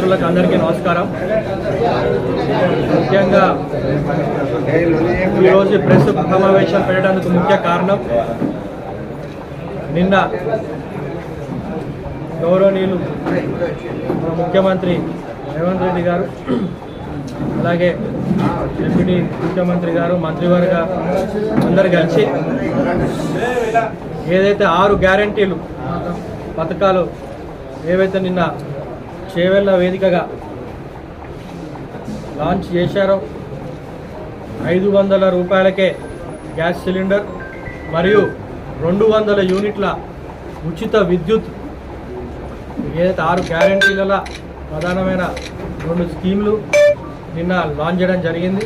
మిత్రులకు అందరికీ నమస్కారం. ముఖ్యంగా ఈరోజు ప్రెస్ సమావేశం పెట్టడానికి ముఖ్య కారణం నిన్న గౌరవనీయులు మన ముఖ్యమంత్రి రేవంత్ రెడ్డి గారు అలాగే డిప్యూటీ ముఖ్యమంత్రి గారు మంత్రివర్గ అందరు కలిసి ఏదైతే ఆరు గ్యారంటీలు పథకాలు ఏవైతే నిన్న చేవెళ్ళ వేదికగా లాంచ్ చేశారో. ఐదు వందల రూపాయలకే గ్యాస్ సిలిండర్ మరియు రెండు వందల యూనిట్ల ఉచిత విద్యుత్ ఏదైతే ఆరు గ్యారంటీల ప్రధానమైన రెండు స్కీమ్లు నిన్న లాంచ్ చేయడం జరిగింది.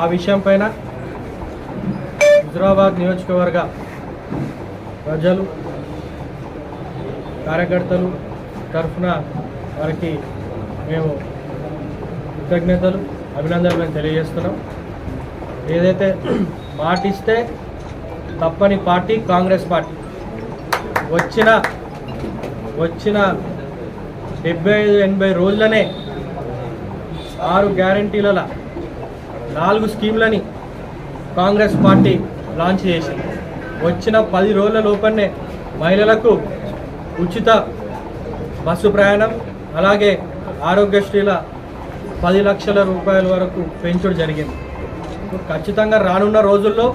ఆ విషయం పైన హుజరాబాద్ నియోజకవర్గ ప్రజలు కార్యకర్తలు తరఫున వారికి మేము కృతజ్ఞతలు అభినందనలు మేము తెలియజేస్తున్నాం. ఏదైతే మాటిస్తే తప్పని పార్టీ కాంగ్రెస్ పార్టీ. వచ్చిన వచ్చిన డెబ్బై ఐదు ఎనభై రోజులనే ఆరు గ్యారంటీల నాలుగు స్కీమ్లని కాంగ్రెస్ పార్టీ లాంచ్ చేసింది. వచ్చిన పది రోజుల లోపలనే మహిళలకు ఉచిత బస్సు ప్రయాణం అలాగే ఆరోగ్యశ్రీల పది లక్షల రూపాయల వరకు పెంచుడు జరిగింది. ఖచ్చితంగా రానున్న రోజుల్లో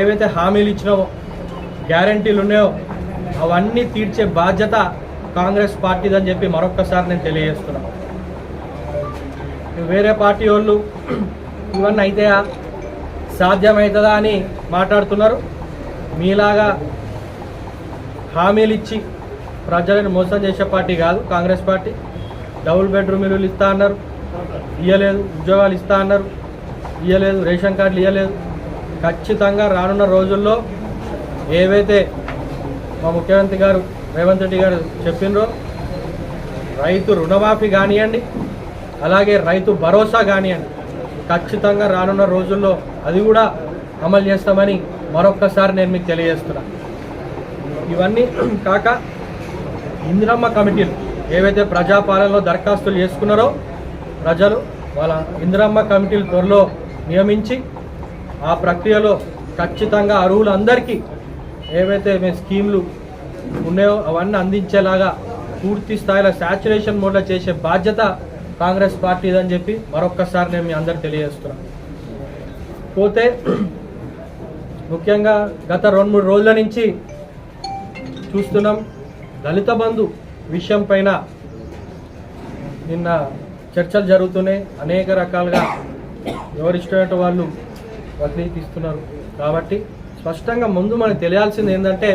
ఏవైతే హామీలు ఇచ్చినావో గ్యారంటీలు ఉన్నాయో అవన్నీ తీర్చే బాధ్యత కాంగ్రెస్ పార్టీదని చెప్పి మరొక్కసారి నేను తెలియజేస్తున్నాను వేరే పార్టీ వాళ్ళు ఇవన్నీ అయితే సాధ్యమవుతుందా అని మాట్లాడుతున్నారు. మీలాగా హామీలు ఇచ్చి ప్రజలను మోసం చేసే పార్టీ కాదు కాంగ్రెస్ పార్టీ. డబుల్ బెడ్రూమ్ ఇల్లులు ఇస్తా అన్నారు. ఇవ్వలేదు ఉద్యోగాలు ఇస్తా అన్నారు. ఇవ్వలేదు రేషన్ కార్డులు ఇవ్వలేదు ఖచ్చితంగా రానున్న రోజుల్లో ఏవైతే మా ముఖ్యమంత్రి గారు రేవంత్ రెడ్డి గారు చెప్పినరో రైతు రుణమాఫీ కానివ్వండి అలాగే రైతు భరోసా కానివ్వండి ఖచ్చితంగా రానున్న రోజుల్లో అది కూడా అమలు చేస్తామని మరొక్కసారి నేను మీకు తెలియజేస్తున్నా. ఇవన్నీ కాక ఇందిరమ్మ కమిటీలు ఏవైతే ప్రజాపాలనలో దరఖాస్తులు చేసుకున్నారో ప్రజలు వాళ్ళ ఇందిరమ్మ కమిటీలు త్వరలో నియమించి ఆ ప్రక్రియలో ఖచ్చితంగా అర్హులందరికీ ఏవైతే మేము స్కీమ్లు ఉన్నాయో అవన్నీ అందించేలాగా పూర్తి స్థాయిలో శాచురేషన్ మోడ్లో చేసే బాధ్యత కాంగ్రెస్ పార్టీదని చెప్పి మరొక్కసారి నేను మీ అందరు తెలియజేస్తున్నాను. పోతే ముఖ్యంగా గత రెండు మూడు రోజుల నుంచి చూస్తున్నాం. దళిత బంధు విషయం పైన నిన్న చర్చలు జరుగుతున్నాయి అనేక రకాలుగా ఎవరిష్టమైన వాళ్ళు వదిలి తీస్తున్నారు. కాబట్టి స్పష్టంగా ముందు మనకు తెలియాల్సింది ఏంటంటే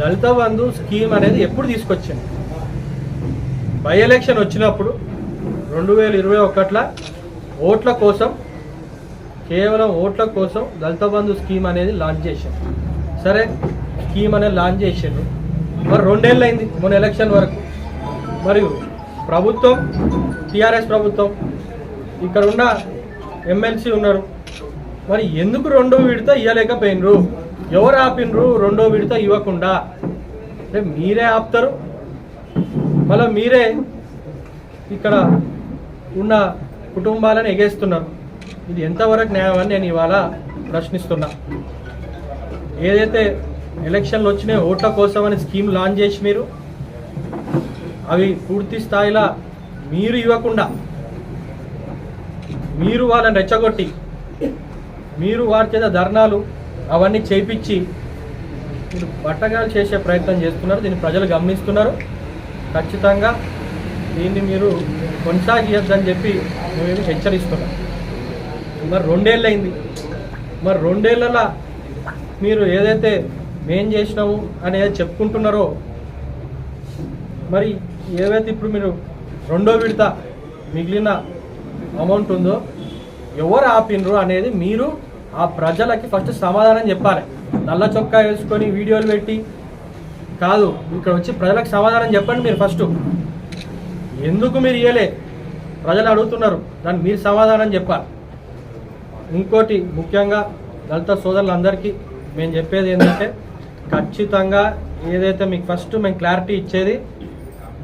దళిత బంధు స్కీమ్ అనేది ఎప్పుడు తీసుకొచ్చింది? బై ఎలక్షన్ వచ్చినప్పుడు రెండు వేల ఇరవై ఒకట్ల ఓట్ల కోసం కేవలం ఓట్ల కోసం దళిత బంధు స్కీమ్ అనేది లాంచ్ చేశారు. సరే స్కీమ్ అనేది లాంచ్ చేసిండ్రు. మరి రెండేళ్ళు అయింది మొన్న ఎలక్షన్ వరకు. మరియు ప్రభుత్వం టీఆర్ఎస్ ప్రభుత్వం ఇక్కడ ఉన్న ఎమ్మెల్సీ ఉన్నారు. మరి ఎందుకు రెండో విడత ఇవ్వలేకపోయినరు ఎవరు ఆపినరు? రెండో విడత ఇవ్వకుండా. అంటే మీరే ఆపుతారు. మళ్ళీ మీరే ఇక్కడ ఉన్న కుటుంబాలను ఎగేస్తున్నారు. ఇది ఎంతవరకు న్యాయం అని నేను ఇవాళ ప్రశ్నిస్తున్నా. ఏదైతే ఎలక్షన్లు వచ్చినాయి ఓట్ల కోసం అని స్కీమ్ లాంచ్ చేసి మీరు. అవి పూర్తి స్థాయిలో మీరు ఇవ్వకుండా మీరు వాళ్ళని రెచ్చగొట్టి మీరు వారి చేత ధర్నాలు అవన్నీ చేపించి మీరు బట్టగాలు చేసే ప్రయత్నం చేస్తున్నారు దీన్ని ప్రజలు గమనిస్తున్నారు. ఖచ్చితంగా దీన్ని మీరు కొనసాగియద్దని చెప్పి మేము హెచ్చరిస్తున్నాం. మరి రెండేళ్ళు అయింది మరి రెండేళ్ళలో మీరు ఏదైతే మేం చేసినావు అనేది చెప్పుకుంటున్నారో? మరి ఏవైతే ఇప్పుడు మీరు రెండో విడత మిగిలిన అమౌంట్ ఉందో ఎవరు ఆపినరు అనేది మీరు ఆ ప్రజలకి ఫస్ట్ సమాధానం చెప్పాలి. నల్ల చొక్కా వేసుకొని వీడియోలు పెట్టి కాదు ఇక్కడ వచ్చి ప్రజలకు సమాధానం చెప్పండి మీరు ఫస్ట్ ఎందుకు మీరు ఇయ్యలే? ప్రజలు అడుగుతున్నారు దాన్ని మీరు సమాధానం చెప్పాలి. ఇంకోటి ముఖ్యంగా దళిత సోదరులందరికీ మేము చెప్పేది ఏంటంటే ఖచ్చితంగా ఏదైతే మీకు ఫస్ట్ మేము క్లారిటీ ఇచ్చేది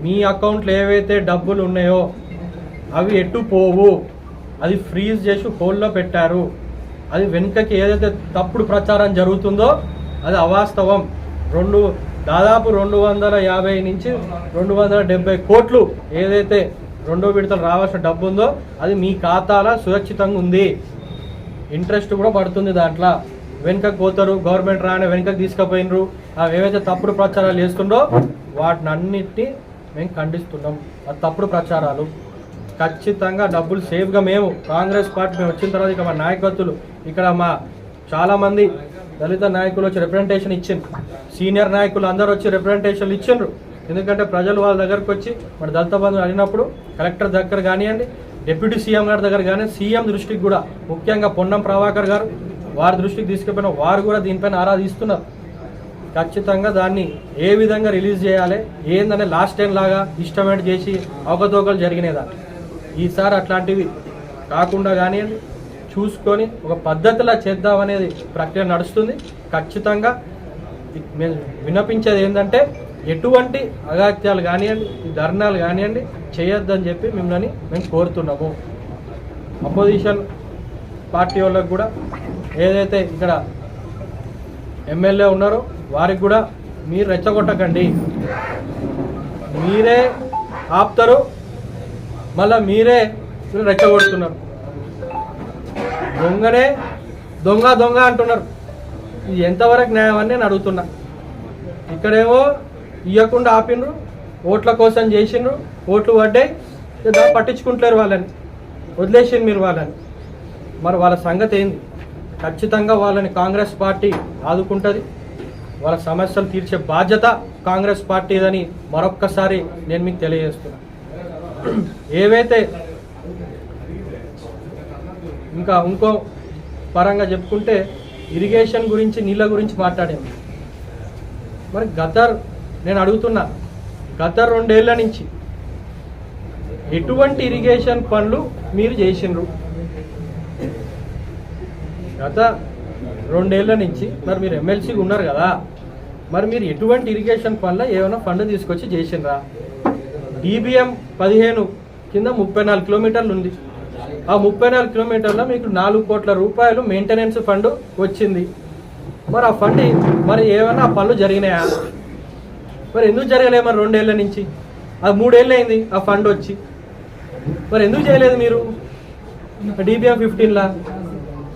మీ అకౌంట్లో ఏవైతే డబ్బులు ఉన్నాయో అవి ఎటు పోవు. అది ఫ్రీజ్ చేసి హోల్లో పెట్టారు. అది వెనుకకి ఏదైతే తప్పుడు ప్రచారం జరుగుతుందో అది అవాస్తవం. రెండు దాదాపు రెండు వందల యాభై నుంచి రెండు వందల డెబ్బై కోట్లు ఏదైతే రెండో విడతలు రావాల్సిన డబ్బు ఉందో అది మీ ఖాతాలో సురక్షితంగా ఉంది. ఇంట్రెస్ట్ కూడా పడుతుంది దాంట్లో. వెనుకకు పోతారు గవర్నమెంట్ రాని వెనుకకు తీసుకుపోయినరు. అవి ఏవైతే తప్పుడు ప్రచారాలు చేస్తుండో వాటిని అన్నిటినీ మేము ఖండిస్తున్నాం. అది తప్పుడు ప్రచారాలు. ఖచ్చితంగా డబ్బులు సేఫ్గా మేము కాంగ్రెస్ పార్టీ మేము వచ్చిన తర్వాత ఇక మా నాయకత్తులు ఇక్కడ మా చాలామంది దళిత నాయకులు వచ్చి రిప్రజెంటేషన్ ఇచ్చిండ్రు. సీనియర్ నాయకులు అందరూ వచ్చి రిప్రజెంటేషన్లు ఇచ్చిండ్రు. ఎందుకంటే ప్రజలు వాళ్ళ దగ్గరకు వచ్చి మన దళిత బంధువులు అడిగినప్పుడు కలెక్టర్ దగ్గర కానివ్వండి డిప్యూటీ సీఎం గారి దగ్గర కానీ సీఎం దృష్టికి కూడా ముఖ్యంగా పొన్నం ప్రభాకర్ గారు వారి దృష్టికి తీసుకుపోయిన వారు కూడా దీనిపైన ఆరాధిస్తున్నారు. ఖచ్చితంగా దాన్ని ఏ విధంగా రిలీజ్ చేయాలి ఏందనే లాస్ట్ టైం లాగా ఇష్టమైన చేసి అవకతవకలు జరిగినాయి ఈసారి అట్లాంటివి కాకుండా కానివ్వండి చూసుకొని ఒక పద్ధతిలో చేద్దామనేది ప్రక్రియ నడుస్తుంది. ఖచ్చితంగా మేము విన్నపించేది ఏంటంటే ఎటువంటి అగాత్యాలు కానివ్వండి ధర్నాలు కానివ్వండి చేయొద్దని చెప్పి మిమ్మల్ని మేము కోరుతున్నాము. అపోజిషన్ పార్టీ వాళ్ళకు కూడా ఏదైతే ఇక్కడ ఎమ్మెల్యే ఉన్నారో వారికి కూడా మీరు రెచ్చగొట్టకండి. మీరే ఆపుతారు మళ్ళా మీరే రెచ్చగొడుతున్నారు. దొంగనే దొంగ దొంగ అంటున్నారు. ఇది ఎంతవరకు న్యాయం అని నేను అడుగుతున్నా. ఇక్కడేమో ఇవ్వకుండా ఆపిండ్రు ఓట్ల కోసం చేసిండ్రు ఓట్లు పడ్డాయి ఇక పట్టించుకుంటలేరు వాళ్ళని వదిలేసిండు మీరు వాళ్ళని. మరి వాళ్ళ సంగతి ఏంది? ఖచ్చితంగా వాళ్ళని కాంగ్రెస్ పార్టీ ఆదుకుంటుంది. వాళ్ళ సమస్యలు తీర్చే బాధ్యత కాంగ్రెస్ పార్టీదని మరొక్కసారి నేను మీకు తెలియజేస్తున్నా. ఏవైతే ఇంకా ఇంకో పరంగా చెప్పుకుంటే ఇరిగేషన్ గురించి నీళ్ళ గురించి మాట్లాడాము మరి గత నేను అడుగుతున్నా గత రెండేళ్ళ నుంచి ఎటువంటి ఇరిగేషన్ పనులు మీరు చేసిండ్రు? గత రెండేళ్ళ నుంచి మరి మీరు ఎమ్మెల్సీగా ఉన్నారు కదా మరి మీరు ఎటువంటి ఇరిగేషన్ పనులు ఏమైనా ఫండ్ తీసుకొచ్చి చేసిండ్రా? డిబిఎం పదిహేను కింద ముప్పై నాలుగు కిలోమీటర్లు ఉంది. ఆ ముప్పై నాలుగు కిలోమీటర్లో మీకు నాలుగు కోట్ల రూపాయలు మెయింటెనెన్స్ ఫండ్ వచ్చింది. మరి ఆ ఫండ్ మరి ఏమైనా ఆ పనులు జరిగినాయా? మరి ఎందుకు జరగలే మరి రెండేళ్ళ నుంచి? అది మూడేళ్ళు అయింది ఆ ఫండ్ వచ్చి. మరి ఎందుకు చేయలేదు మీరు? డిబిఎం ఫిఫ్టీన్లా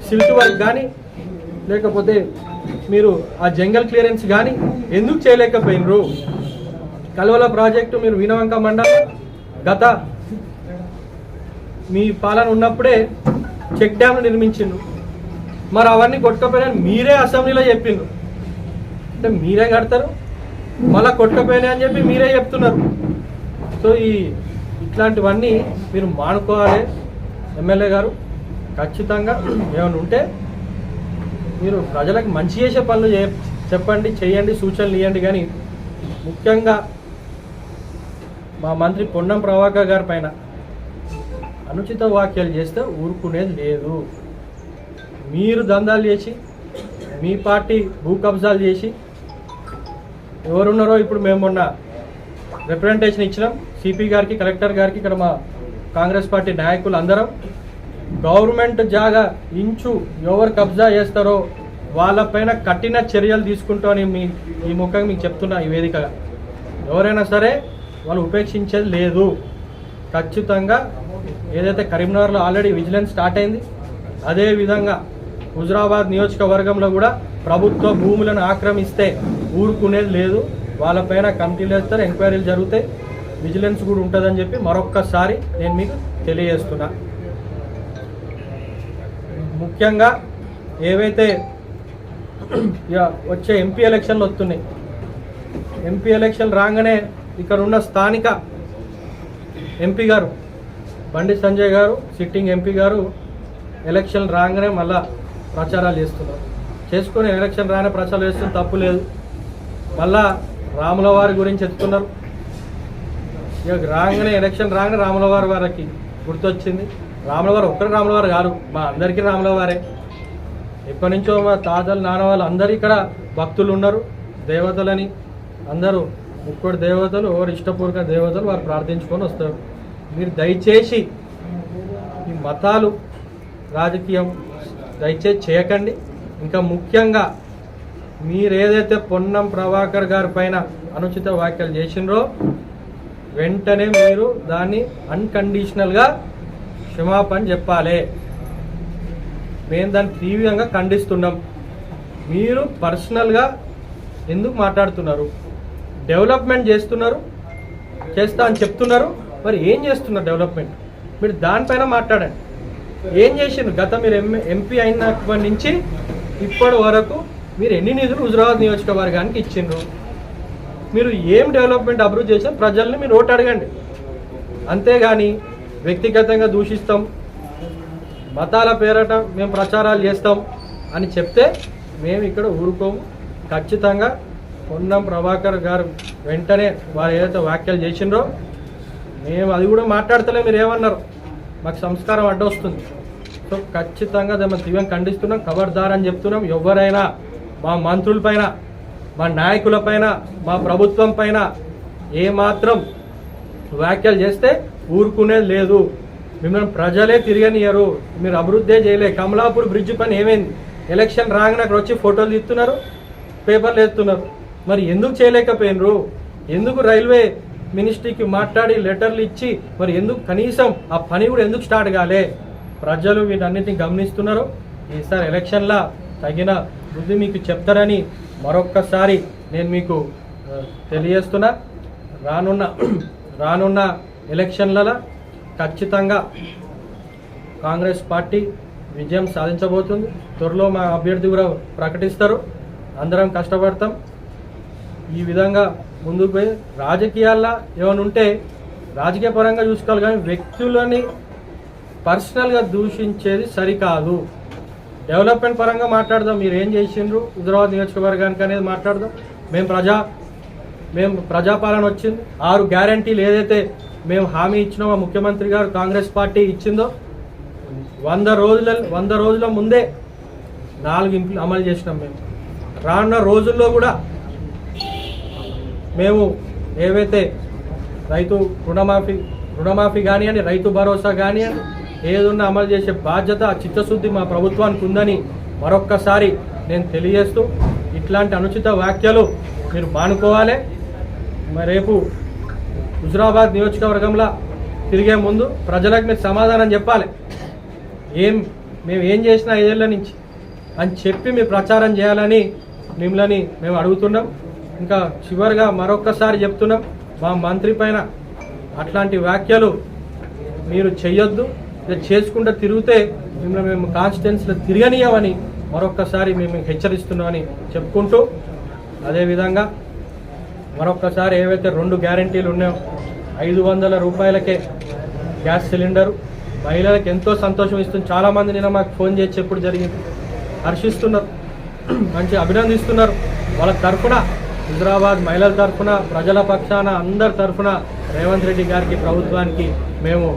సిల్ట్ వర్క్ కానీ లేకపోతే మీరు ఆ జంగల్ క్లియరెన్స్ కానీ ఎందుకు చేయలేకపోయినరు? కల్వల ప్రాజెక్టు మీరు వినవంక మండలం గత మీ పాలన ఉన్నప్పుడే చెక్ డ్యామ్లు నిర్మించిండు మరి అవన్నీ కొట్టకపోయినా మీరే అసెంబ్లీలో చెప్పిండ్రు. అంటే మీరే కడతారు మళ్ళా కొట్టకపోయినా అని చెప్పి మీరే చెప్తున్నారు. సో ఈ ఇట్లాంటివన్నీ మీరు మానుకోవాలి ఎమ్మెల్యే గారు. ఖచ్చితంగా ఏమైనా ఉంటే మీరు ప్రజలకు మంచి చేసే పనులు చెప్పండి చేయండి సూచనలు ఇవ్వండి కానీ ముఖ్యంగా మా మంత్రి పొన్నం ప్రభాకర్ గారి పైన అనుచిత వ్యాఖ్యలు చేస్తే ఊరుకునేది లేదు. మీరు దందాలు చేసి మీ పార్టీ భూ కబ్జాలు చేసి ఎవరున్నారో ఇప్పుడు మేము మొన్న రిప్రజెంటేషన్ ఇచ్చినాం. సిపి గారికి కలెక్టర్ గారికి ఇక్కడ మా కాంగ్రెస్ పార్టీ నాయకులు అందరం. గవర్నమెంట్ జాగా ఇంచు ఎవరు కబ్జా చేస్తారో వాళ్ళపైన కఠిన చర్యలు తీసుకుంటామని మీ ఈ ముఖంగా మీకు చెప్తున్నా ఈ వేదికగా ఎవరైనా సరే వాళ్ళు ఉపేక్షించేది లేదు. ఖచ్చితంగా ఏదైతే కరీంనగర్లో ఆల్రెడీ విజిలెన్స్ స్టార్ట్ అయింది అదేవిధంగా హుజరాబాద్ నియోజకవర్గంలో కూడా ప్రభుత్వ భూములను ఆక్రమిస్తే ఊరుకునేది లేదు. వాళ్ళపైన కమిటీలు వేస్తారు ఎంక్వైరీలు జరుగుతాయి. విజిలెన్స్ కూడా ఉంటుందని చెప్పి మరొక్కసారి నేను మీకు తెలియజేస్తున్నాను ముఖ్యంగా ఏవైతే ఇక వచ్చే ఎంపీ ఎలక్షన్లు వస్తున్నాయి ఎంపీ ఎలక్షన్ రాగానే ఇక్కడ ఉన్న స్థానిక ఎంపీ గారు బండి సంజయ్ గారు సిట్టింగ్ ఎంపీ గారు ఎలక్షన్ రాగానే మళ్ళా ప్రచారాలు చేస్తున్నారు. చేసుకుని ఎలక్షన్ రాగానే ప్రచారాలు చేస్తున్న తప్పు లేదు. మళ్ళా రాముల వారి గురించి ఎత్తుతున్నారు ఇక రాగానే ఎలక్షన్ రాగానే రాముల వారి వారికి గుర్తొచ్చింది. రాముల వారు ఒక్కరు రాముల వారు కాదు మా అందరికీ రాముల వారే ఎప్పటి నుంచో మా తాతలు నాన్న వాళ్ళు అందరూ ఇక్కడ భక్తులు ఉన్నారు దేవతలని. అందరూ ముక్కుడు దేవతలు ఎవరు ఇష్టపూర్వక దేవతలు వారు ప్రార్థించుకొని వస్తారు. మీరు దయచేసి ఈ మతాలు రాజకీయం దయచేసి చేయకండి. ఇంకా ముఖ్యంగా మీరు ఏదైతే పొన్నం ప్రభాకర్ గారి పైన అనుచిత వ్యాఖ్యలు చేసినరో వెంటనే మీరు దాన్ని అన్కండిషనల్గా క్షమాపణ చెప్పాలి. మేము దాన్ని తీవ్రంగా ఖండిస్తున్నాం. మీరు పర్సనల్గా ఎందుకు మాట్లాడుతున్నారు? డెవలప్మెంట్ చేస్తున్నారు? చేస్తా అని చెప్తున్నారు? మరి ఏం చేస్తున్నారు డెవలప్మెంట్ మీరు దానిపైన మాట్లాడండి. ఏం చేసిండ్రు? గత మీరు ఎం ఎంపీ అయినప్పటి నుంచి ఇప్పటి వరకు మీరు ఎన్ని నిధులు హుజరాబాద్ నియోజకవర్గానికి ఇచ్చిండ్రు? మీరు ఏం డెవలప్మెంట్ అభివృద్ధి చేసిన ప్రజల్ని మీరు ఓటు అడగండి. అంతేగాని వ్యక్తిగతంగా దూషిస్తాం. మతాల పేరట మేము ప్రచారాలు చేస్తాం అని చెప్తే మేము ఇక్కడ ఊరుకోము. ఖచ్చితంగా పొన్నం ప్రభాకర్ గారు వెంటనే వారు ఏదైతే వ్యాఖ్యలు చేసిండ్రో మేము అది కూడా మాట్లాడతలే మీరు ఏమన్నారు? మాకు సంస్కారం అడ్డొస్తుంది. సో ఖచ్చితంగా మేము తీవ్రంగా ఖండిస్తున్నాం ఖబర్దార్ అని చెప్తున్నాం. ఎవరైనా మా మంత్రులపైన మా నాయకులపైన మా ప్రభుత్వం పైన ఏమాత్రం వ్యాఖ్యలు చేస్తే ఊరుకునేది లేదు. మిమ్మల్ని ప్రజలే తిరగనియరు మీరు అభివృద్ధి చేయలే. కమలాపూర్ బ్రిడ్జ్ పని ఏమైంది? ఎలక్షన్ రాగానే అక్కడ వచ్చి ఫోటోలు తీస్తున్నారు పేపర్లు ఎత్తున్నారు మరి ఎందుకు చేయలేకపోయినరు? ఎందుకు రైల్వే మినిస్ట్రీకి మాట్లాడి లెటర్లు ఇచ్చి మరి ఎందుకు కనీసం ఆ పని కూడా ఎందుకు స్టార్ట్ కాలే? ప్రజలు వీటన్నిటిని గమనిస్తున్నారు. ఈసారి ఎలక్షన్లా తగిన బుద్ధి మీకు చెప్తారని మరొక్కసారి నేను మీకు తెలియజేస్తున్నా. రానున్న రానున్న ఎలక్షన్లలో ఖచ్చితంగా కాంగ్రెస్ పార్టీ విజయం సాధించబోతుంది. త్వరలో మా అభ్యర్థి కూడా ప్రకటిస్తారు. అందరం కష్టపడతాం. ఈ విధంగా ముందుకు పోయి రాజకీయాల్లో ఏమైనా ఉంటే రాజకీయ పరంగా చూసుకోవాలి కానీ వ్యక్తులని పర్సనల్గా దూషించేది సరికాదు. డెవలప్మెంట్ పరంగా మాట్లాడదాం. మీరు ఏం చేసిండ్రు? హుజరాబాద్ నియోజకవర్గానికి అనేది మాట్లాడదాం. మేము ప్రజా మేము ప్రజాపాలన వచ్చింది. ఆరు గ్యారంటీలు ఏదైతే మేము హామీ ఇచ్చిన ఆ ముఖ్యమంత్రి గారు కాంగ్రెస్ పార్టీ ఇచ్చిందో? వంద రోజుల వంద రోజుల ముందే నాలుగు ఇంప్లి అమలు చేసినాం మేము. రానున్న రోజుల్లో కూడా మేము ఏవైతే రైతు రుణమాఫీ రుణమాఫీ కానివ్వండి రైతు భరోసా కానివ్వండి ఏదున్నా అమలు చేసే బాధ్యత చిత్తశుద్ధి మా ప్రభుత్వానికి ఉందని మరొక్కసారి నేను తెలియజేస్తూ ఇట్లాంటి అనుచిత వ్యాఖ్యలు మీరు మానుకోవాలి. రేపు హుజురాబాద్ నియోజకవర్గంలో తిరిగే ముందు ప్రజలకు మీరు సమాధానం చెప్పాలి. ఏం మేము ఏం చేసినా ఐదేళ్ళ నుంచి అని చెప్పి మీ ప్రచారం చేయాలని మిమ్మల్ని మేము అడుగుతున్నాం. ఇంకా చివరిగా మరొక్కసారి చెప్తున్నాం మా మంత్రి పైన అట్లాంటి వ్యాఖ్యలు మీరు చేయొద్దు చేసుకుంటూ తిరిగితే మిమ్మల్ని మేము కాన్స్టిట్యున్సీలో తిరగనీయమని మరొక్కసారి మేము హెచ్చరిస్తున్నామని చెప్పుకుంటూ అదేవిధంగా మరొకసారి ఏవైతే రెండు గ్యారంటీలు ఉన్నాయో ఐదు వందల రూపాయలకే గ్యాస్ సిలిండర్ మహిళలకు ఎంతో సంతోషం ఇస్తుంది. చాలామంది నిన్న మాకు ఫోన్ చేసి చెప్పుడు జరిగింది. హర్షిస్తున్నారు. మంచి అభినందిస్తున్నారు. వాళ్ళ తరఫున హైదరాబాద్ మహిళల తరఫున ప్రజల పక్షాన అందరి తరఫున రేవంత్ రెడ్డి గారికి ప్రభుత్వానికి మేము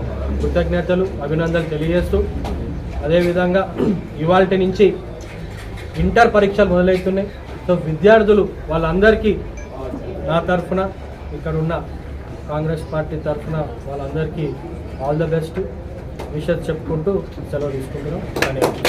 కృతజ్ఞతలు అభినందనలు తెలియజేస్తూ అదేవిధంగా ఇవాళ నుంచి ఇంటర్ పరీక్షలు మొదలవుతున్నాయి. సో విద్యార్థులు వాళ్ళందరికీ నా తరఫున ఇక్కడ ఉన్న కాంగ్రెస్ పార్టీ తరఫున వాళ్ళందరికీ ఆల్ ద బెస్ట్. విషయం చెప్పుకుంటూ సెలవు తీసుకుంటున్నాం. ధన్యవాదాలు.